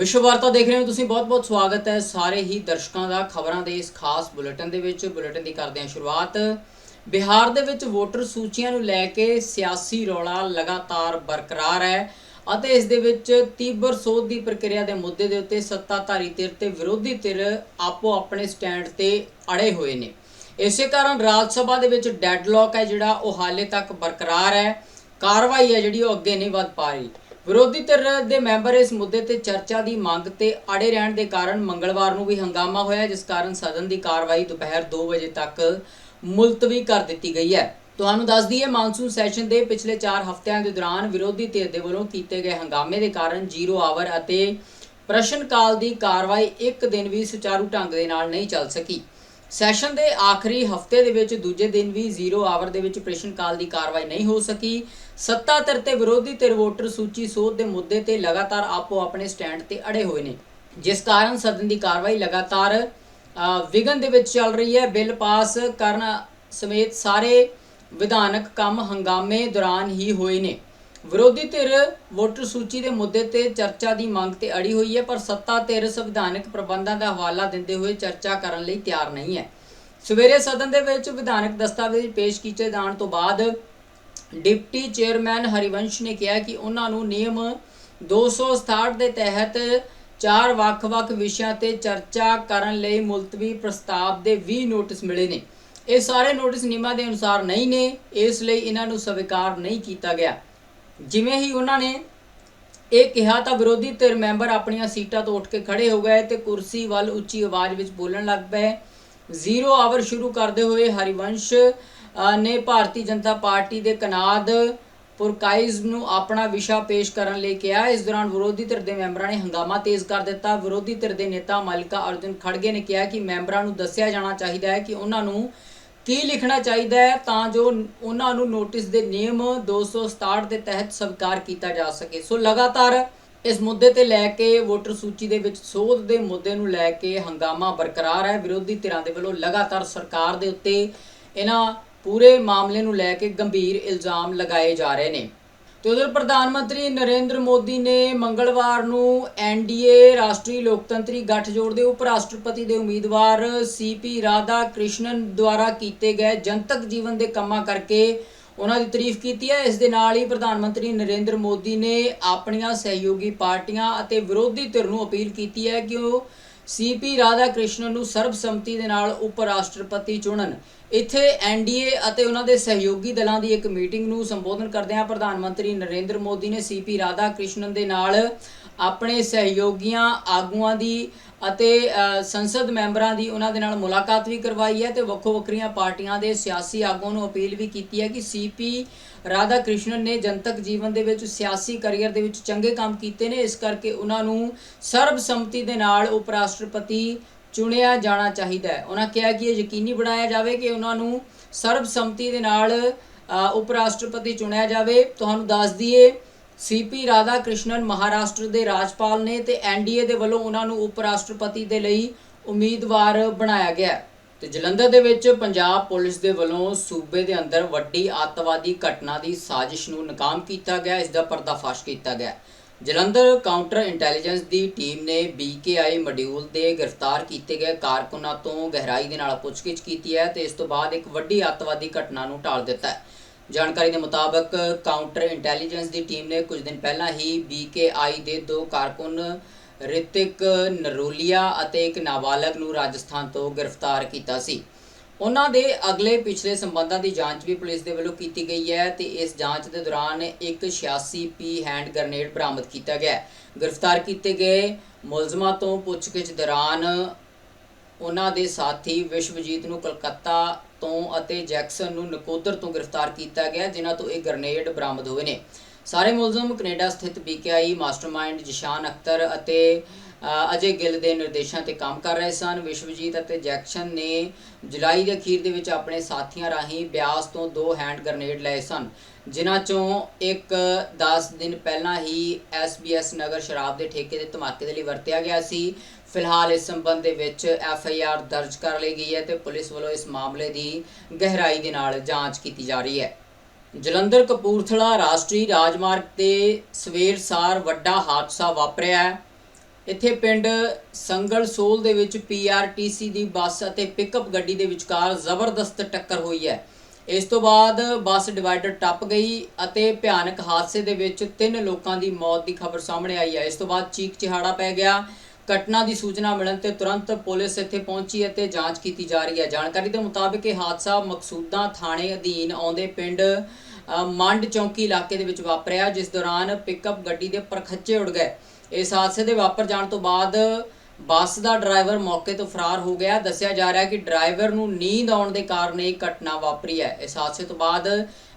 ਵਿਸ਼ਵ ਵਾਰਤਾ ਦੇਖ ਰਹੇ ਹੋ ਤੁਸੀਂ। ਬਹੁਤ-ਬਹੁਤ ਸਵਾਗਤ ਹੈ ਸਾਰੇ ਹੀ ਦਰਸ਼ਕਾਂ ਦਾ ਖਬਰਾਂ ਦੇ ਇਸ ਖਾਸ ਬੁਲੇਟਿਨ ਦੇ ਵਿੱਚ। ਬੁਲੇਟਿਨ ਦੀ ਕਰਦੇ ਹਾਂ ਸ਼ੁਰੂਆਤ। ਬਿਹਾਰ ਦੇ ਵਿੱਚ ਵੋਟਰ ਸੂਚੀਆਂ ਨੂੰ ਲੈ ਕੇ ਸਿਆਸੀ ਰੌਲਾ ਲਗਾਤਾਰ ਬਰਕਰਾਰ ਹੈ ਅਤੇ ਇਸ ਦੇ ਵਿੱਚ ਤੀਬਰ ਸੋਧ ਦੀ ਪ੍ਰਕਿਰਿਆ ਦੇ ਮੁੱਦੇ ਦੇ ਉੱਤੇ ਸੱਤਾਧਾਰੀ ਧਿਰ ਤੇ ਵਿਰੋਧੀ ਧਿਰ ਆਪੋ ਆਪਣੇ ਸਟੈਂਡ ਤੇ ਅੜੇ ਹੋਏ ਨੇ। ਇਸੇ ਕਾਰਨ ਰਾਜ ਸਭਾ ਦੇ ਵਿੱਚ ਡੈਡਲੌਕ ਹੈ ਜਿਹੜਾ, ਉਹ ਹਾਲੇ ਤੱਕ ਬਰਕਰਾਰ ਹੈ। ਕਾਰਵਾਈ ਹੈ ਜਿਹੜੀ ਉਹ ਅੱਗੇ ਨਹੀਂ ਵਧ ਪਾ ਰਹੀ। ਵਿਰੋਧੀ ਧਿਰ ਦੇ ਮੈਂਬਰ ਇਸ ਮੁੱਦੇ ਤੇ ਚਰਚਾ ਦੀ ਮੰਗ ਤੇ ਅੜੇ ਰਹਿਣ ਦੇ ਕਾਰਨ ਮੰਗਲਵਾਰ ਨੂੰ ਵੀ ਹੰਗਾਮਾ ਹੋਇਆ ਜਿਸ ਕਾਰਨ ਸਦਨ ਦੀ ਕਾਰਵਾਈ ਦੁਪਹਿਰ 2 ਵਜੇ ਤੱਕ ਮੁਲਤਵੀ ਕਰ ਦਿੱਤੀ ਗਈ ਹੈ। ਤੁਹਾਨੂੰ ਦੱਸ ਦਈਏ, ਮਾਨਸੂਨ ਸੈਸ਼ਨ ਦੇ ਪਿਛਲੇ 4 ਹਫ਼ਤਿਆਂ ਦੇ ਦੌਰਾਨ ਵਿਰੋਧੀ ਧਿਰ ਦੇ ਵੱਲੋਂ ਕੀਤੇ ਗਏ ਹੰਗਾਮੇ ਦੇ ਕਾਰਨ ਜ਼ੀਰੋ ਆਵਰ ਅਤੇ ਪ੍ਰਸ਼ਨ ਕਾਲ ਦੀ ਕਾਰਵਾਈ ਇੱਕ ਦਿਨ ਵੀ ਸੁਚਾਰੂ ਢੰਗ ਦੇ ਨਾਲ ਨਹੀਂ ਚੱਲ ਸਕੀ। ਸੈਸ਼ਨ ਦੇ ਆਖਰੀ ਹਫ਼ਤੇ ਦੇ ਵਿੱਚ ਦੂਜੇ ਦਿਨ ਵੀ ਜ਼ੀਰੋ ਆਵਰ ਦੇ ਵਿੱਚ ਪ੍ਰਸ਼ਨ ਕਾਲ ਦੀ ਕਾਰਵਾਈ ਨਹੀਂ ਹੋ ਸਕੀ। ਸੱਤਾ ਧਿਰ ਤੇ ਵਿਰੋਧੀ ਧਿਰ ਵੋਟਰ ਸੂਚੀ ਸੋਧ ਦੇ ਮੁੱਦੇ ਤੇ ਲਗਾਤਾਰ ਆਪੋ ਆਪਣੇ ਸਟੈਂਡ ਤੇ ਅੜੇ ਹੋਏ ਨੇ। ਜਿਸ ਕਾਰਨ ਸਦਨ ਦੀ ਕਾਰਵਾਈ ਲਗਾਤਾਰ ਅ, ਵਿਘਨ ਦੇ ਵਿੱਚ ਚੱਲ ਰਹੀ ਹੈ। ਬਿੱਲ ਪਾਸ ਕਰਨ ਸਮੇਤ ਸਾਰੇ ਵਿਧਾਨਕ ਕੰਮ ਹੰਗਾਮੇ ਦੌਰਾਨ ਹੀ ਹੋਏ ਨੇ। ਵਿਰੋਧੀ ਧਿਰ ਵੋਟਰ ਸੂਚੀ ਦੇ ਮੁੱਦੇ ਤੇ ਚਰਚਾ ਦੀ ਮੰਗ ਤੇ ਅੜੀ ਹੋਈ ਹੈ, ਪਰ ਸੱਤਾ ਧਿਰ ਸੰਵਿਧਾਨਕ ਪ੍ਰਬੰਧਾਂ ਦਾ ਹਵਾਲਾ ਦਿੰਦੇ ਹੋਏ ਚਰਚਾ ਕਰਨ ਲਈ ਤਿਆਰ ਨਹੀਂ ਹੈ। ਸਵੇਰੇ ਸਦਨ ਦੇ ਵਿੱਚ ਵਿਧਾਨਕ ਦਸਤਾਵੇਜ਼ ਪੇਸ਼ ਕੀਤੇ ਜਾਣ ਤੋਂ ਬਾਅਦ ਡਿਪਟੀ ਚੇਅਰਮੈਨ ਹਰਿਵੰਸ਼ ਨੇ ਕਿਹਾ ਕਿ ਉਹਨਾਂ ਨੂੰ ਨਿਯਮ 267 ਦੇ ਤਹਿਤ ਚਾਰ ਵੱਖ-ਵੱਖ ਵਿਸ਼ਿਆਂ ਤੇ ਚਰਚਾ ਕਰਨ ਲਈ ਮੁਲਤਵੀ ਪ੍ਰਸਤਾਵ ਦੇ 20 ਨੋਟਿਸ ਮਿਲੇ ਨੇ। ਇਹ ਸਾਰੇ ਨੋਟਿਸ ਨਿਯਮਾਂ ਦੇ ਅਨੁਸਾਰ ਨਹੀਂ ਨੇ, ਇਸ ਲਈ ਇਹਨਾਂ ਨੂੰ ਸਵੀਕਾਰ ਨਹੀਂ ਕੀਤਾ ਗਿਆ। ਜਿਵੇਂ ਹੀ ਉਹਨਾਂ ਨੇ ਇਹ ਕਿਹਾ ਤਾਂ ਵਿਰੋਧੀ ਧਿਰ ਮੈਂਬਰ ਆਪਣੀਆਂ ਸੀਟਾਂ ਤੋਂ ਉੱਠ ਕੇ ਖੜੇ ਹੋ ਗਏ ਤੇ ਕੁਰਸੀ ਵੱਲ ਉੱਚੀ ਆਵਾਜ਼ ਵਿੱਚ ਬੋਲਣ ਲੱਗ ਪਏ। ਜ਼ੀਰੋ ਆਵਰ ਸ਼ੁਰੂ ਕਰਦੇ ਹੋਏ ਹਰਿਵੰਸ਼ ਨੇ ਭਾਰਤੀ ਜਨਤਾ ਪਾਰਟੀ ਦੇ ਕਨਾਦ ਪੁਰਕਾਈਜ਼ ਨੂੰ ਆਪਣਾ ਵਿਸ਼ਾ ਪੇਸ਼ ਕਰਨ ਲਈ ਕਿਹਾ। ਇਸ ਦੌਰਾਨ ਵਿਰੋਧੀ ਧਿਰ ਦੇ ਮੈਂਬਰਾਂ ਨੇ ਹੰਗਾਮਾ ਤੇਜ਼ ਕਰ ਦਿੱਤਾ। ਵਿਰੋਧੀ ਧਿਰ ਦੇ ਨੇਤਾ ਮਲਿਕਾ ਅਰਜੁਨ ਖੜਗੇ ਨੇ ਕਿਹਾ ਕਿ ਮੈਂਬਰਾਂ ਨੂੰ ਦੱਸਿਆ ਜਾਣਾ ਚਾਹੀਦਾ ਹੈ ਕਿ ਉਹਨਾਂ ਨੂੰ ਕੀ ਲਿਖਣਾ ਚਾਹੀਦਾ ਹੈ ਤਾਂ ਜੋ ਉਹਨਾਂ ਨੂੰ ਨੋਟਿਸ ਦੇ ਨਿਯਮ 267 ਦੇ ਤਹਿਤ ਸਵੀਕਾਰ ਕੀਤਾ ਜਾ ਸਕੇ। ਸੋ ਲਗਾਤਾਰ ਇਸ ਮੁੱਦੇ ਤੇ ਲੈ ਕੇ ਵੋਟਰ ਸੂਚੀ ਦੇ ਵਿੱਚ ਸੋਧ ਦੇ ਮੁੱਦੇ ਨੂੰ ਲੈ ਕੇ ਹੰਗਾਮਾ ਬਰਕਰਾਰ ਹੈ। ਵਿਰੋਧੀ ਧਿਰਾਂ ਦੇ ਵੱਲੋਂ ਲਗਾਤਾਰ ਸਰਕਾਰ ਦੇ ਉੱਤੇ ਇਹਨਾਂ ਪੂਰੇ ਮਾਮਲੇ ਨੂੰ ਲੈ ਕੇ ਗੰਭੀਰ ਇਲਜ਼ਾਮ ਲਗਾਏ ਜਾ ਰਹੇ ਨੇ। ਤੇ ਉਧਰ ਪ੍ਰਧਾਨ ਮੰਤਰੀ ਨਰਿੰਦਰ ਮੋਦੀ ਨੇ ਮੰਗਲਵਾਰ ਨੂੰ ਐਨਡੀਏ ਰਾਸ਼ਟਰੀ ਲੋਕਤੰਤਰੀ ਗੱਠਜੋੜ ਦੇ ਉਪ ਰਾਸ਼ਟਰਪਤੀ ਦੇ ਉਮੀਦਵਾਰ ਸੀਪੀ ਰਾਧਾ ਕ੍ਰਿਸ਼ਨਨ ਦੁਆਰਾ ਕੀਤੇ ਗਏ ਜਨਤਕ ਜੀਵਨ ਦੇ ਕੰਮਾਂ ਕਰਕੇ ਉਹਨਾਂ ਦੀ ਤਾਰੀਫ ਕੀਤੀ ਹੈ। ਇਸ ਦੇ ਨਾਲ ਹੀ ਪ੍ਰਧਾਨ ਮੰਤਰੀ ਨਰਿੰਦਰ ਮੋਦੀ ਨੇ ਆਪਣੀਆਂ ਸਹਿਯੋਗੀ ਪਾਰਟੀਆਂ ਅਤੇ ਵਿਰੋਧੀ ਧਿਰ ਨੂੰ ਅਪੀਲ ਕੀਤੀ ਹੈ ਕਿ ਉਹ ਸੀਪੀ ਰਾਧਾ ਕ੍ਰਿਸ਼ਨਨ ਨੂੰ ਸਰਬਸੰਮਤੀ ਦੇ ਨਾਲ ਉਪ ਰਾਸ਼ਟਰਪਤੀ ਚੁਣਨ। ਇੱਥੇ ਐਨਡੀਏ ਅਤੇ ਉਹਨਾਂ ਦੇ ਸਹਿਯੋਗੀ ਦਲਾਂ ਦੀ ਇੱਕ ਮੀਟਿੰਗ ਨੂੰ ਸੰਬੋਧਨ ਕਰਦਿਆਂ ਪ੍ਰਧਾਨ ਮੰਤਰੀ ਨਰਿੰਦਰ ਮੋਦੀ ਨੇ ਸੀਪੀ ਰਾਧਾ ਕ੍ਰਿਸ਼ਨਨ ਦੇ ਨਾਲ ਆਪਣੇ ਸਹਿਯੋਗੀਆਂ, ਆਗੂਆਂ ਦੀ ਅਤੇ ਸੰਸਦ ਮੈਂਬਰਾਂ ਦੀ ਉਹਨਾਂ ਦੇ ਨਾਲ ਮੁਲਾਕਾਤ ਵੀ ਕਰਵਾਈ ਹੈ ਤੇ ਵੱਖੋ ਵੱਖਰੀਆਂ ਪਾਰਟੀਆਂ ਦੇ ਸਿਆਸੀ ਆਗੂਆਂ ਨੂੰ ਅਪੀਲ ਵੀ ਕੀਤੀ ਹੈ ਕਿ ਸੀਪੀ ਰਾਧਾ ਕ੍ਰਿਸ਼ਨਨ ਨੇ ਜਨਤਕ ਜੀਵਨ ਦੇ ਵਿੱਚ ਸਿਆਸੀ ਕੈਰੀਅਰ ਦੇ ਵਿੱਚ ਚੰਗੇ ਕੰਮ ਕੀਤੇ ਨੇ। ਇਸ ਕਰਕੇ ਉਹਨਾਂ ਨੂੰ ਸਰਬਸੰਮਤੀ ਦੇ ਨਾਲ ਉਪ ਰਾਸ਼ਟਰਪਤੀ ਚੁਣਿਆ ਜਾਣਾ ਚਾਹੀਦਾ ਹੈ। ਉਹਨਾਂ ਕਿਹਾ ਕਿ ਇਹ ਯਕੀਨੀ ਬਣਾਇਆ ਜਾਵੇ ਕਿ ਉਹਨਾਂ ਨੂੰ ਸਰਬਸੰਮਤੀ ਦੇ ਨਾਲ ਉਪ ਰਾਸ਼ਟਰਪਤੀ ਚੁਣਿਆ ਜਾਵੇ। ਤੁਹਾਨੂੰ ਦੱਸ ਦਈਏ ਸੀਪੀ ਰਾਧਾ ਕ੍ਰਿਸ਼ਨਨ ਮਹਾਰਾਸ਼ਟਰ ਦੇ ਰਾਜਪਾਲ ਨੇ ਤੇ ਐਨਡੀਏ ਦੇ ਵੱਲੋਂ ਉਹਨਾਂ ਨੂੰ ਉਪ ਰਾਸ਼ਟਰਪਤੀ ਦੇ ਲਈ ਉਮੀਦਵਾਰ ਬਣਾਇਆ ਗਿਆ ਹੈ। ਤੇ ਜਲੰਧਰ ਦੇ ਵਿੱਚ ਪੰਜਾਬ ਪੁਲਿਸ ਦੇ ਵੱਲੋਂ ਸੂਬੇ ਦੇ ਅੰਦਰ ਵੱਡੀ ਅੱਤਵਾਦੀ ਘਟਨਾ ਦੀ ਸਾਜ਼ਿਸ਼ ਨੂੰ ਨਾਕਾਮ ਕੀਤਾ ਗਿਆ, ਇਸ ਦਾ ਪਰਦਾਫਾਸ਼ ਕੀਤਾ ਗਿਆ ਜਲੰਧਰ ਕਾਊਂਟਰ ਇੰਟੈਲੀਜੈਂਸ ਦੀ ਟੀਮ ਨੇ BKI ਮੋਡਿਊਲ ਦੇ ਗ੍ਰਿਫਤਾਰ ਕੀਤੇ ਗਏ ਕਾਰਕੁਨਾਂ ਤੋਂ ਗਹਿਰਾਈ ਦੇ ਨਾਲ ਪੁੱਛਗਿੱਛ ਕੀਤੀ ਹੈ ਤੇ ਇਸ ਤੋਂ ਬਾਅਦ ਇੱਕ ਵੱਡੀ ਅੱਤਵਾਦੀ ਘਟਨਾ ਨੂੰ ਢਾਲ ਦਿੱਤਾ ਹੈ ਜਾਣਕਾਰੀ ਦੇ ਮੁਤਾਬਕ ਕਾਊਂਟਰ ਇੰਟੈਲੀਜੈਂਸ ਦੀ ਟੀਮ ਨੇ ਕੁਝ ਦਿਨ ਪਹਿਲਾਂ ਹੀ BKI ਦੇ ਦੋ ਕਾਰਕੁਨ ਰਿਤਿਕ ਨਰੋਲੀਆ ਅਤੇ ਇੱਕ ਨਾਬਾਲਗ ਨੂੰ ਰਾਜਸਥਾਨ ਤੋਂ ਗ੍ਰਿਫਤਾਰ ਕੀਤਾ ਸੀ। ਉਹਨਾਂ ਦੇ ਅਗਲੇ ਪਿਛਲੇ ਸੰਬੰਧਾਂ ਦੀ ਜਾਂਚ ਵੀ ਪੁਲਿਸ ਦੇ ਵੱਲੋਂ ਕੀਤੀ ਗਈ ਹੈ ਤੇ ਇਸ ਜਾਂਚ ਦੇ ਦੌਰਾਨ ਇੱਕ 86 ਪੀ ਹੈਂਡ ਗ੍ਰਨੇਡ ਬਰਾਮਦ ਕੀਤਾ ਗਿਆ। ਗ੍ਰਿਫਤਾਰ ਕੀਤੇ ਗਏ ਮੁਲਜ਼ਮਾਂ ਤੋਂ ਪੁੱਛਗਿੱਛ ਦੌਰਾਨ ਉਹਨਾਂ ਦੇ ਸਾਥੀ ਵਿਸ਼ਵਜੀਤ ਨੂੰ ਕਲਕੱਤਾ ਤੋਂ ਅਤੇ ਜੈਕਸਨ ਨੂੰ ਨਕੋਦਰ ਤੋਂ ਗ੍ਰਿਫਤਾਰ ਕੀਤਾ ਗਿਆ, ਜਿਨ੍ਹਾਂ ਤੋਂ ਇਹ ਗ੍ਰਨੇਡ ਬਰਾਮਦ ਹੋਏ ਨੇ। ਸਾਰੇ ਮੁਲਜ਼ਮ ਕੈਨੇਡਾ ਸਥਿਤ BKI ਮਾਸਟਰਮਾਈਂਡ ਜਿਸ਼ਾਨ ਅਖਤਰ ਅਤੇ ਅਜੇ ਗਿੱਲ ਦੇ ਨਿਰਦੇਸ਼ਾਂ ਤੇ ਕੰਮ ਕਰ ਰਹੇ ਸਨ। ਵਿਸ਼ਵਜੀਤ ਅਤੇ ਜੈਕਸਨ ਨੇ ਜੁਲਾਈ ਦੇ ਅਖੀਰ ਦੇ ਵਿੱਚ ਆਪਣੇ ਸਾਥੀਆਂ ਰਾਹੀਂ ਬਿਆਸ ਤੋਂ ਦੋ ਹੈਂਡ ਗ੍ਰਨੇਡ ਲਏ ਸਨ, ਜਿਨ੍ਹਾਂ ਚੋਂ ਇੱਕ 10 ਦਿਨ ਪਹਿਲਾਂ ਹੀ SBS ਨਗਰ ਸ਼ਰਾਬ ਦੇ ਠੇਕੇ ਦੇ ਧਮਾਕੇ ਦੇ ਲਈ ਵਰਤਿਆ ਗਿਆ ਸੀ। ਫਿਲਹਾਲ ਇਸ ਸੰਬੰਧ ਦੇ ਵਿੱਚ ਆਰ ਦਰਜ ਕਰ ਲਈ ਗਈ ਹੈ ਤੇ ਪੁਲਿਸ ਵੱਲੋਂ ਇਸ ਮਾਮਲੇ ਦੀ ਗਹਿਰਾਈ ਦੇ ਨਾਲ ਜਾਂਚ ਕੀਤੀ ਜਾ ਰਹੀ ਹੈ। ਜਲੰਧਰ ਕਪੂਰਥਲਾ ਰਾਸ਼ਟਰੀ ਰਾਜਮਾਰਗ ਤੇ ਸਵੇਰ ਸਾਰ ਵੱਡਾ ਹਾਦਸਾ ਵਾਪਰਿਆ ਹੈ। ਇੱਥੇ ਪਿੰਡ ਸੰਗਲ ਸੋਲ ਦੇ ਵਿੱਚ ਪੀਆਰਟੀਸੀ ਦੀ ਬੱਸ ਅਤੇ ਪਿਕਅਪ ਗੱਡੀ ਦੇ ਵਿਚਕਾਰ ਜ਼ਬਰਦਸਤ ਟੱਕਰ ਹੋਈ ਹੈ। ਇਸ ਤੋਂ ਬਾਅਦ ਬੱਸ ਡਿਵਾਈਡਰ ਟੱਪ ਗਈ ਅਤੇ ਭਿਆਨਕ ਹਾਦਸੇ ਦੇ ਵਿੱਚ ਤਿੰਨ ਲੋਕਾਂ ਦੀ ਮੌਤ ਦੀ ਖਬਰ ਸਾਹਮਣੇ ਆਈ ਹੈ। ਇਸ ਤੋਂ ਬਾਅਦ ਚੀਕ ਚਿਹਾੜਾ ਪੈ ਗਿਆ ਘਟਨਾ ਦੀ ਸੂਚਨਾ ਮਿਲਣ ਤੇ ਤੁਰੰਤ ਪੁਲਿਸ ਇੱਥੇ ਪਹੁੰਚੀ ਅਤੇ ਜਾਂਚ ਕੀਤੀ ਜਾ ਰਹੀ ਹੈ। ਜਾਣਕਾਰੀ ਦੇ ਮੁਤਾਬਕ ਇਹ ਹਾਦਸਾ ਮਕਸੂਦਾਂ ਥਾਣੇ ਅਧੀਨ ਆਉਂਦੇ ਪਿੰਡ ਮੰਡ ਚੌਂਕੀ ਇਲਾਕੇ ਦੇ ਵਿੱਚ ਵਾਪਰਿਆ, ਜਿਸ ਦੌਰਾਨ ਪਿਕਅਪ ਗੱਡੀ ਦੇ ਪਰਖੱਚੇ ਉੱਡ ਗਏ। ਇਸ ਹਾਦਸੇ ਦੇ ਵਾਪਰ ਜਾਣ ਤੋਂ ਬਾਅਦ ਬੱਸ ਦਾ ਡਰਾਈਵਰ ਮੌਕੇ ਤੋਂ ਫਰਾਰ ਹੋ ਗਿਆ। ਦੱਸਿਆ ਜਾ ਰਿਹਾ ਹੈ ਕਿ ਡਰਾਈਵਰ ਨੂੰ ਨੀਂਦ ਆਉਣ ਦੇ ਕਾਰਨ ਇਹ ਘਟਨਾ ਵਾਪਰੀ ਹੈ। ਇਸ ਹਾਦਸੇ ਤੋਂ ਬਾਅਦ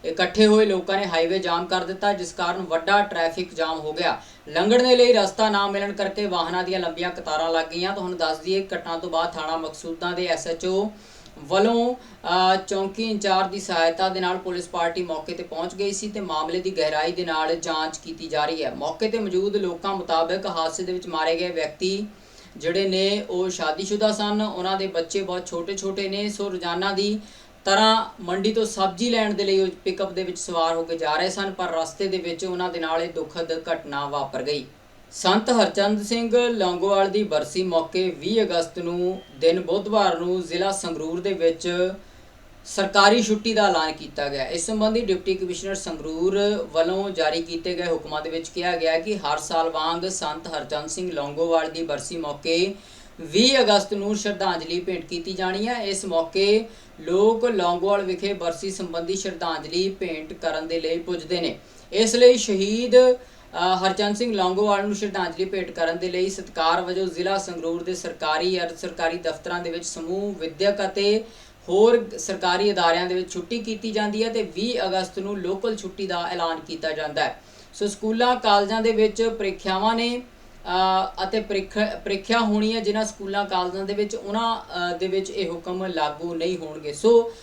ਇਕੱਠੇ ਹੋਏ ਲੋਕਾਂ ਨੇ ਹਾਈਵੇ ਜਾਮ ਕਰ ਦਿੱਤਾ, ਜਿਸ ਕਾਰਨ ਵੱਡਾ ਟ੍ਰੈਫਿਕ ਜਾਮ ਹੋ ਗਿਆ। ਲੰਘਣ ਦੇ ਲਈ ਰਸਤਾ ਨਾ ਮਿਲਣ ਕਰਕੇ ਵਾਹਨਾਂ ਦੀਆਂ ਲੰਬੀਆਂ ਕਤਾਰਾਂ ਲੱਗ ਗਈਆਂ। ਤੁਹਾਨੂੰ ਦੱਸ ਦਈਏ ਘਟਨਾ ਤੋਂ ਬਾਅਦ ਥਾਣਾ ਮਕਸੂਦਾਂ ਦੇ ਐਸਐਚਓ ਵੱਲੋਂ ਚੌਂਕੀ ਇੰਚਾਰਜ ਦੀ ਸਹਾਇਤਾ ਦੇ ਨਾਲ ਪੁਲਿਸ ਪਾਰਟੀ ਮੌਕੇ ਤੇ ਪਹੁੰਚ ਗਈ ਸੀ ਤੇ ਮਾਮਲੇ ਦੀ ਗਹਿਰਾਈ ਦੇ ਨਾਲ ਜਾਂਚ ਕੀਤੀ ਜਾ ਰਹੀ ਹੈ। ਮੌਕੇ ਤੇ ਮੌਜੂਦ ਲੋਕਾਂ ਮੁਤਾਬਕ ਹਾਦਸੇ ਦੇ ਵਿੱਚ ਮਾਰੇ ਗਏ ਵਿਅਕਤੀ ਜਿਹੜੇ ਨੇ ਉਹ ਸ਼ਾਦੀशुदा ਸਨ। ਉਹਨਾਂ ਦੇ ਬੱਚੇ ਬਹੁਤ ਛੋਟੇ-ਛੋਟੇ ਨੇ। ਸੋ ਰੋਜ਼ਾਨਾ ਦੀ ਤਰ੍ਹਾਂ ਮੰਡੀ ਤੋਂ ਸਬਜ਼ੀ ਲੈਣ ਦੇ ਲਈ ਉਹ ਪਿਕਅਪ ਦੇ ਵਿੱਚ ਸਵਾਰ ਹੋ ਕੇ ਜਾ ਰਹੇ ਸਨ, ਪਰ ਰਸਤੇ ਦੇ ਵਿੱਚ ਉਹਨਾਂ ਦੇ ਨਾਲ ਇਹ ਦੁਖਦ ਘਟਨਾ ਵਾਪਰ ਗਈ। ਸੰਤ ਹਰਚੰਦ ਸਿੰਘ ਲੌਂਗੋਵਾਲ ਦੀ ਬਰਸੀ ਮੌਕੇ 20 ਅਗਸਤ ਨੂੰ ਦਿਨ ਬੁੱਧਵਾਰ ਨੂੰ ਜ਼ਿਲ੍ਹਾ ਸੰਗਰੂਰ ਦੇ ਵਿੱਚ ਸਰਕਾਰੀ ਛੁੱਟੀ ਦਾ ਐਲਾਨ ਕੀਤਾ ਗਿਆ। ਇਸ ਸੰਬੰਧੀ ਡਿਪਟੀ ਕਮਿਸ਼ਨਰ ਸੰਗਰੂਰ ਵੱਲੋਂ ਜਾਰੀ ਕੀਤੇ ਗਏ ਹੁਕਮਾਂ ਦੇ ਵਿੱਚ ਕਿਹਾ ਗਿਆ ਕਿ ਹਰ ਸਾਲ ਵਾਂਗ ਸੰਤ ਹਰਚੰਦ ਸਿੰਘ ਲੌਂਗੋਵਾਲ ਦੀ ਬਰਸੀ ਮੌਕੇ 20 ਅਗਸਤ ਨੂੰ ਸ਼ਰਧਾਂਜਲੀ ਭੇਂਟ ਕੀਤੀ ਜਾਣੀ ਹੈ। ਇਸ ਮੌਕੇ ਲੋਕ ਲੌਂਗੋਵਾਲ ਵਿਖੇ ਬਰਸੀ ਸੰਬੰਧੀ ਸ਼ਰਧਾਂਜਲੀ ਭੇਂਟ ਕਰਨ ਦੇ ਲਈ ਪੁੱਜਦੇ ਨੇ। ਇਸ ਲਈ ਸ਼ਹੀਦ ਹਰਚੰਦ ਸਿੰਘ ਲੌਂਗੋਵਾਲ ਨੂੰ ਸ਼ਰਧਾਂਜਲੀ ਭੇਟ ਕਰਨ ਦੇ ਲਈ ਸਤਿਕਾਰ ਵਜੋਂ ਜ਼ਿਲ੍ਹਾ ਸੰਗਰੂਰ ਦੇ ਸਰਕਾਰੀ ਅਰਧ ਸਰਕਾਰੀ ਦਫ਼ਤਰਾਂ ਦੇ ਵਿੱਚ ਸਮੂਹ ਵਿਦਿਅਕ ਅਤੇ ਹੋਰ ਸਰਕਾਰੀ ਅਦਾਰਿਆਂ ਦੇ ਵਿੱਚ ਛੁੱਟੀ ਕੀਤੀ ਜਾਂਦੀ ਹੈ ਤੇ 20 ਅਗਸਤ ਨੂੰ ਲੋਕਲ ਛੁੱਟੀ ਦਾ ਐਲਾਨ ਕੀਤਾ ਜਾਂਦਾ ਹੈ। ਸੋ ਸਕੂਲਾਂ, ਕਾਲਜਾਂ ਦੇ ਵਿੱਚ ਪ੍ਰੀਖਿਆਵਾਂ ਨੇ ਅਤੇ ਪ੍ਰੀਖ- ਪ੍ਰੀਖਿਆ ਹੋਣੀ ਹੈ ਜਿਨ੍ਹਾਂ ਸਕੂਲਾਂ, ਕਾਲਜਾਂ ਦੇ ਵਿੱਚ, ਉਹਨਾਂ ਦੇ ਵਿੱਚ ਇਹ ਹੁਕਮ ਲਾਗੂ ਨਹੀਂ ਹੋਣਗੇ। ਸੋ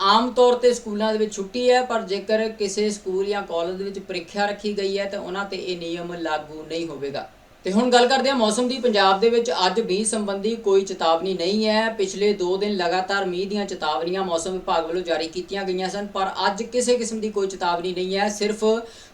ਆਮ ਤੌਰ ਤੇ ਸਕੂਲਾਂ ਦੇ ਵਿੱਚ ਛੁੱਟੀ ਹੈ, ਪਰ ਜੇਕਰ ਕਿਸੇ ਸਕੂਲ ਜਾਂ ਕਾਲਜ ਦੇ ਵਿੱਚ ਪ੍ਰੀਖਿਆ ਰੱਖੀ ਗਈ ਹੈ, ਤਾਂ ਉਹਨਾਂ ਤੇ ਇਹ ਨਿਯਮ ਲਾਗੂ ਨਹੀਂ ਹੋਵੇਗਾ। ਤੇ ਹੁਣ ਗੱਲ ਕਰਦੇ ਹਾਂ ਮੌਸਮ ਦੀ। ਪੰਜਾਬ ਦੇ ਵਿੱਚ ਅੱਜ ਮੀਂਹ ਸੰਬੰਧੀ ਕੋਈ ਚੇਤਾਵਨੀ ਨਹੀਂ ਹੈ। ਪਿਛਲੇ 2 ਦਿਨ ਲਗਾਤਾਰ ਮੀਂਹ ਦੀਆਂ ਚੇਤਾਵਨੀਆਂ ਮੌਸਮ ਵਿਭਾਗ ਵੱਲੋਂ ਜਾਰੀ ਕੀਤੀਆਂ ਗਈਆਂ ਸਨ, ਪਰ ਅੱਜ ਕਿਸੇ ਕਿਸਮ ਦੀ ਕੋਈ ਚੇਤਾਵਨੀ ਨਹੀਂ ਹੈ। ਸਿਰਫ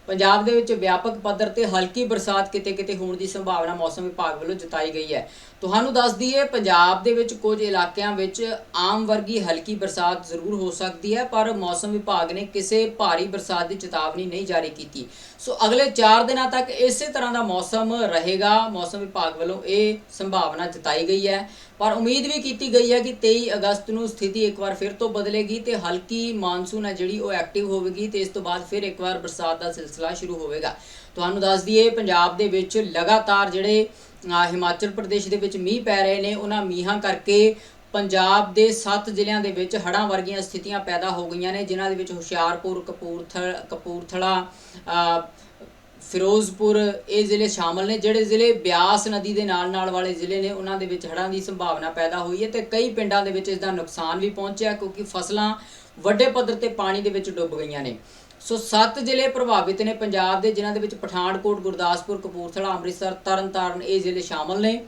ਪੰਜਾਬ ਦੇ ਵਿੱਚ ਵਿਆਪਕ ਪੱਧਰ ਤੇ ਹਲਕੀ ਬਰਸਾਤ ਕਿਤੇ-ਕਿਤੇ ਹੋਣ ਦੀ ਸੰਭਾਵਨਾ ਮੌਸਮ ਵਿਭਾਗ ਵੱਲੋਂ ਜਤਾਈ ਗਈ ਹੈ। ਤੁਹਾਨੂੰ ਦੱਸ ਦਈਏ, ਪੰਜਾਬ ਦੇ ਵਿੱਚ ਕੁਝ ਇਲਾਕਿਆਂ ਵਿੱਚ ਆਮ ਵਰਗੀ ਹਲਕੀ ਬਰਸਾਤ ਜ਼ਰੂਰ ਹੋ ਸਕਦੀ ਹੈ, ਪਰ ਮੌਸਮ ਵਿਭਾਗ ਨੇ ਕਿਸੇ ਭਾਰੀ ਬਰਸਾਤ ਦੀ ਚੇਤਾਵਨੀ ਨਹੀਂ ਜਾਰੀ ਕੀਤੀ। ਸੋ ਅਗਲੇ 4 ਦਿਨਾਂ ਤੱਕ ਇਸੇ ਤਰ੍ਹਾਂ ਦਾ ਮੌਸਮ ਰਹੇਗਾ। ਮੌਸਮ ਵਿਭਾਗ ਵੱਲੋਂ ਇਹ ਸੰਭਾਵਨਾ ਜਤਾਈ ਗਈ ਹੈ। ਪਰ ਉਮੀਦ ਵੀ ਕੀਤੀ ਗਈ ਹੈ ਕਿ 23 ਅਗਸਤ ਨੂੰ ਸਥਿਤੀ ਇੱਕ ਵਾਰ ਫਿਰ ਤੋਂ ਬਦਲੇਗੀ ਤੇ ਹਲਕੀ ਮਾਨਸੂਨ ਹੈ ਜਿਹੜੀ ਉਹ ਐਕਟਿਵ ਹੋਵੇਗੀ ਤੇ ਇਸ ਤੋਂ ਬਾਅਦ ਫਿਰ ਇੱਕ ਵਾਰ ਬਰਸਾਤ ਦਾ ਸਿਲਸਿਲਾ ਸ਼ੁਰੂ ਹੋਵੇਗਾ। ਤੁਹਾਨੂੰ ਦੱਸ ਦਈਏ, ਪੰਜਾਬ ਦੇ ਵਿੱਚ ਲਗਾਤਾਰ ਜਿਹੜੇ ਹਿਮਾਚਲ ਪ੍ਰਦੇਸ਼ ਦੇ ਵਿੱਚ ਮੀਂਹ ਪੈ ਰਹੇ ਨੇ। ਉਹਨਾਂ ਮੀਂਹਾਂ ਕਰਕੇ ਪੰਜਾਬ ਦੇ 7 ਜ਼ਿਲ੍ਹਿਆਂ ਦੇ ਵਿੱਚ ਹੜ੍ਹਾਂ ਵਰਗੀਆਂ ਸਥਿਤੀਆਂ ਪੈਦਾ ਹੋ ਗਈਆਂ ਨੇ, ਜਿਨ੍ਹਾਂ ਦੇ ਵਿੱਚ ਹੁਸ਼ਿਆਰਪੁਰ, ਕਪੂਰਥਲ, ਕਪੂਰਥਲਾ ਫਿਰੋਜ਼ਪੁਰ ਇਹ ਜ਼ਿਲ੍ਹੇ ਸ਼ਾਮਲ ਨੇ, ਜਿਹੜੇ ਜ਼ਿਲ੍ਹੇ ਬਿਆਸ ਨਦੀ ਦੇ ਨਾਲ ਨਾਲ ਵਾਲੇ ਜ਼ਿਲ੍ਹੇ ਨੇ, ਉਹਨਾਂ ਦੇ ਵਿੱਚ ਹੜ੍ਹਾਂ ਦੀ ਸੰਭਾਵਨਾ ਪੈਦਾ ਹੋਈ ਹੈ ਤੇ ਕਈ ਪਿੰਡਾਂ ਦੇ ਵਿੱਚ ਇਸ ਦਾ ਨੁਕਸਾਨ ਵੀ ਪਹੁੰਚਿਆ ਕਿਉਂਕਿ ਫਸਲਾਂ ਵੱਡੇ ਪੱਧਰ ਤੇ ਪਾਣੀ ਦੇ ਵਿੱਚ ਡੁੱਬ ਗਈਆਂ ਨੇ। ਸੋ ਸੱਤ ਜ਼ਿਲ੍ਹੇ ਪ੍ਰਭਾਵਿਤ ਨੇ ਪੰਜਾਬ ਦੇ, ਜਿਨ੍ਹਾਂ ਦੇ ਵਿੱਚ ਪਠਾਨਕੋਟ, ਗੁਰਦਾਸਪੁਰ, ਕਪੂਰਥਲਾ, ਅੰਮ੍ਰਿਤਸਰ, ਤਰਨਤਾਰਨ ਇਹ ਜ਼ਿਲ੍ਹੇ ਸ਼ਾਮਲ ਨੇ।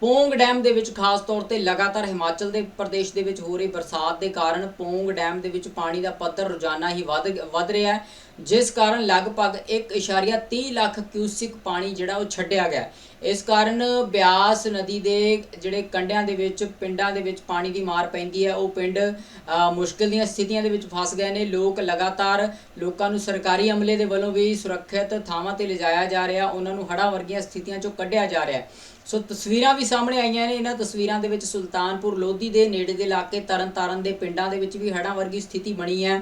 ਪੋਂਗ ਡੈਮ ਦੇ ਵਿੱਚ ਖਾਸ ਤੌਰ ਤੇ ਲਗਾਤਾਰ ਹਿਮਾਚਲ ਦੇ ਪ੍ਰਦੇਸ਼ ਦੇ ਵਿੱਚ ਹੋ ਰਹੀ ਬਰਸਾਤ ਦੇ ਕਾਰਨ ਪੋਂਗ ਡੈਮ ਦੇ ਵਿੱਚ ਪਾਣੀ ਦਾ ਪੱਧਰ ਰੋਜ਼ਾਨਾ ਹੀ ਵੱਧ ਵੱਧ ਰਿਹਾ ਹੈ, ਜਿਸ ਕਾਰਨ ਲਗਭਗ 1.30 ਲੱਖ ਕਿਊਸਿਕ ਪਾਣੀ ਜਿਹੜਾ ਉਹ ਛੱਡਿਆ ਗਿਆ ਇਸ ਕਾਰਨ ਬਿਆਸ ਨਦੀ ਦੇ ਜਿਹੜੇ ਕੰਢਿਆਂ ਦੇ ਵਿੱਚ ਪਿੰਡਾਂ ਦੇ ਵਿੱਚ ਪਾਣੀ ਦੀ ਮਾਰ ਪੈਂਦੀ ਹੈ। ਉਹ ਪਿੰਡ ਅ, ਮੁਸ਼ਕਿਲ ਦੀਆਂ ਸਥਿਤੀਆਂ ਦੇ ਵਿੱਚ ਫਸ ਗਏ ਨੇ। ਲੋਕ ਲਗਾਤਾਰ ਲੋਕਾਂ ਨੂੰ ਸਰਕਾਰੀ ਅਮਲੇ ਦੇ ਵੱਲੋਂ ਵੀ ਸੁਰੱਖਿਅਤ ਥਾਵਾਂ ਤੇ ਲਿਜਾਇਆ ਜਾ ਰਿਹਾ। ਉਹਨਾਂ ਨੂੰ ਹੜ੍ਹਾਂ ਵਰਗੀਆਂ ਸਥਿਤੀਆਂ ਚੋਂ ਕੱਢਿਆ ਜਾ ਰਿਹਾ ਸੋ ਤਸਵੀਰਾਂ ਵੀ ਸਾਹਮਣੇ ਆਈਆਂ ਨੇ। ਇਹਨਾਂ ਤਸਵੀਰਾਂ ਦੇ ਵਿੱਚ ਸੁਲਤਾਨਪੁਰ ਲੋਧੀ ਦੇ ਨੇੜੇ ਦੇ ਇਲਾਕੇ ਤਰਨਤਾਰਨ ਦੇ ਪਿੰਡਾਂ ਦੇ ਵਿੱਚ ਵੀ ਹੜ੍ਹਾਂ ਵਰਗੀ ਸਥਿਤੀ ਬਣੀ ਹੈ।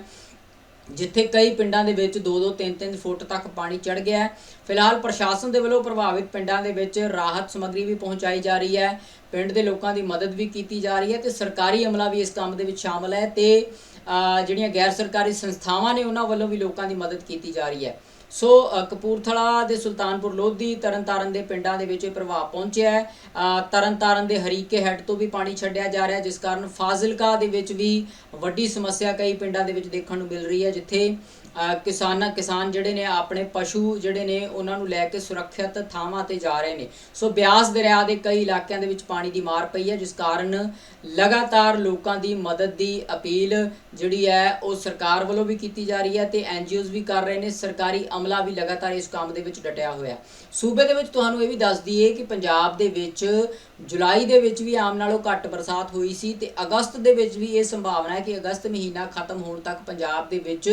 ਜਿੱਥੇ ਕਈ ਪਿੰਡਾਂ ਦੇ ਵਿੱਚ 2-2 3-3 ਫੁੱਟ ਤੱਕ ਪਾਣੀ ਚੜ ਗਿਆ ਹੈ। ਫਿਲਹਾਲ ਪ੍ਰਸ਼ਾਸਨ ਦੇ ਵੱਲੋਂ ਪ੍ਰਭਾਵਿਤ ਪਿੰਡਾਂ ਦੇ ਵਿੱਚ ਰਾਹਤ ਸਮੱਗਰੀ ਵੀ ਪਹੁੰਚਾਈ ਜਾ ਰਹੀ ਹੈ। ਪਿੰਡ ਦੇ ਲੋਕਾਂ ਦੀ ਮਦਦ ਵੀ ਕੀਤੀ ਜਾ ਰਹੀ ਹੈ ਤੇ ਸਰਕਾਰੀ ਅਮਲਾ ਵੀ ਇਸ ਕੰਮ ਦੇ ਵਿੱਚ ਸ਼ਾਮਲ ਹੈ ਤੇ ਜਿਹੜੀਆਂ ਗੈਰ ਸਰਕਾਰੀ ਸੰਸਥਾਵਾਂ ਨੇ ਉਹਨਾਂ ਵੱਲੋਂ ਵੀ ਲੋਕਾਂ ਦੀ ਮਦਦ ਕੀਤੀ ਜਾ ਰਹੀ ਹੈ। ਸੋ ਕਪੂਰਥਲਾ ਦੇ ਸੁਲਤਾਨਪੁਰ ਲੋਧੀ ਤਰਨਤਾਰਨ ਦੇ ਪਿੰਡਾਂ ਦੇ ਵਿੱਚ ਇਹ ਪ੍ਰਭਾਵ ਪਹੁੰਚਿਆ ਹੈ। ਅ, ਤਰਨਤਾਰਨ ਦੇ ਹਰੀਕੇ ਹੈੱਡ ਤੋਂ ਵੀ ਪਾਣੀ ਛੱਡਿਆ ਜਾ ਰਿਹਾ ਜਿਸ ਕਾਰਨ ਫਾਜ਼ਿਲਕਾ ਦੇ ਵਿੱਚ ਵੀ ਵੱਡੀ ਸਮੱਸਿਆ ਕਈ ਪਿੰਡਾਂ ਦੇ ਵਿੱਚ ਦੇਖਣ ਨੂੰ ਮਿਲ ਰਹੀ ਹੈ ਜਿੱਥੇ ਕਿਸਾਨਾਂ, ਕਿਸਾਨ ਜਿਹੜੇ ਨੇ, ਆਪਣੇ ਪਸ਼ੂ ਜਿਹੜੇ ਨੇ, ਉਹਨਾਂ ਨੂੰ ਲੈ ਕੇ ਸੁਰੱਖਿਅਤ ਥਾਵਾਂ ਤੇ ਜਾ ਰਹੇ ਨੇ। ਸੋ ਬਿਆਸ ਦਰਿਆ ਦੇ ਕਈ ਇਲਾਕਿਆਂ ਦੇ ਵਿੱਚ ਪਾਣੀ ਦੀ ਮਾਰ ਪਈ ਹੈ, ਜਿਸ ਕਾਰਨ ਲਗਾਤਾਰ ਲੋਕਾਂ ਦੀ ਮਦਦ ਦੀ ਅਪੀਲ ਜਿਹੜੀ ਹੈ, ਉਹ ਸਰਕਾਰ ਵੱਲੋਂ ਵੀ ਕੀਤੀ ਜਾ ਰਹੀ ਹੈ ਤੇ ਐਨਜੀਓਜ਼ ਵੀ ਕਰ ਰਹੇ ਨੇ। ਸਰਕਾਰੀ ਅਮਲਾ ਵੀ ਲਗਾਤਾਰ ਇਸ ਕੰਮ ਦੇ ਵਿੱਚ ਡਟਿਆ ਹੋਇਆ ਸੂਬੇ ਦੇ ਵਿੱਚ ਤੁਹਾਨੂੰ ਇਹ ਵੀ ਦੱਸ ਦਈਏ ਕਿ ਪੰਜਾਬ ਦੇ ਵਿੱਚ ਜੁਲਾਈ ਦੇ ਵਿੱਚ ਵੀ ਆਮ ਨਾਲੋਂ ਘੱਟ ਬਰਸਾਤ ਹੋਈ ਸੀ ਤੇ ਅਗਸਤ ਦੇ ਵਿੱਚ ਵੀ ਇਹ ਸੰਭਾਵਨਾ ਹੈ ਕਿ ਅਗਸਤ ਮਹੀਨਾ ਖਤਮ ਹੋਣ ਤੱਕ ਪੰਜਾਬ ਦੇ ਵਿੱਚ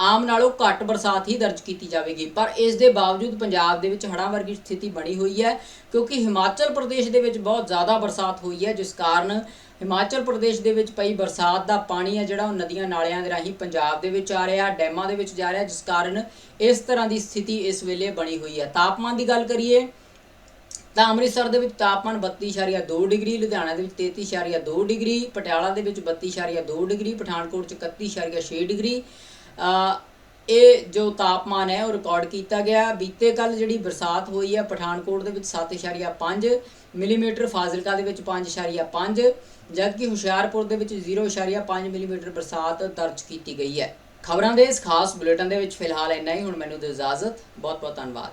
ਆਮ ਨਾਲੋਂ ਘੱਟ ਬਰਸਾਤ ਹੀ ਦਰਜ ਕੀਤੀ ਜਾਵੇਗੀ। ਪਰ ਇਸ ਦੇ ਬਾਵਜੂਦ ਪੰਜਾਬ ਦੇ ਵਿੱਚ ਹੜ੍ਹਾਂ ਵਰਗੀ ਸਥਿਤੀ ਬਣੀ ਹੋਈ ਹੈ, ਕਿਉਂਕਿ ਹਿਮਾਚਲ ਪ੍ਰਦੇਸ਼ ਦੇ ਵਿੱਚ ਬਹੁਤ ਜ਼ਿਆਦਾ ਬਰਸਾਤ ਹੋਈ ਹੈ, ਜਿਸ ਕਾਰਨ ਹਿਮਾਚਲ ਪ੍ਰਦੇਸ਼ ਦੇ ਵਿੱਚ ਪਈ ਬਰਸਾਤ ਦਾ ਪਾਣੀ ਹੈ ਜਿਹੜਾ ਉਹ ਨਦੀਆਂ ਨਾਲਿਆਂ ਦੇ ਰਾਹੀਂ ਪੰਜਾਬ ਦੇ ਵਿੱਚ ਆ ਰਿਹਾ, ਡੈਮਾਂ ਦੇ ਵਿੱਚ ਜਾ ਰਿਹਾ, ਜਿਸ ਕਾਰਨ ਇਸ ਤਰ੍ਹਾਂ ਦੀ ਸਥਿਤੀ ਇਸ ਵੇਲੇ ਬਣੀ ਹੋਈ ਹੈ। ਤਾਪਮਾਨ ਦੀ ਗੱਲ ਕਰੀਏ, ਤਾਂ ਅੰਮ੍ਰਿਤਸਰ ਦੇ ਵਿੱਚ ਤਾਪਮਾਨ 32.2 ਡਿਗਰੀ, ਲੁਧਿਆਣਾ ਦੇ ਵਿੱਚ 33.2 ਡਿਗਰੀ, ਪਟਿਆਲਾ ਦੇ ਵਿੱਚ 32.2 ਡਿਗਰੀ, ਪਠਾਨਕੋਟ ਚ 31.6 ਡਿਗਰੀ। ਇਹ ਜੋ ਤਾਪਮਾਨ ਹੈ ਉਹ ਰਿਕਾਰਡ ਕੀਤਾ ਗਿਆ ਬੀਤੇ ਕੱਲ ਜਿਹੜੀ ਬਰਸਾਤ ਹੋਈ ਹੈ ਪਠਾਨਕੋਟ ਦੇ ਵਿੱਚ 7.5 ਮਿਲੀਮੀਟਰ ਫਾਜ਼ਿਲਕਾ ਦੇ ਵਿੱਚ 5.5 ਜਦਕਿ ਹੁਸ਼ਿਆਰਪੁਰ ਦੇ ਵਿੱਚ 0.5 ਮਿਲੀਮੀਟਰ ਬਰਸਾਤ ਦਰਜ ਕੀਤੀ ਗਈ ਹੈ। ਖਬਰਾਂ ਦੇ ਇਸ ਖਾਸ ਬੁਲੇਟਨ ਦੇ ਵਿੱਚ ਫਿਲਹਾਲ ਇੰਨਾ ਹੀ। ਹੁਣ ਮੈਨੂੰ ਦਿਓ ਇਜਾਜ਼ਤ। ਬਹੁਤ ਬਹੁਤ ਧੰਨਵਾਦ।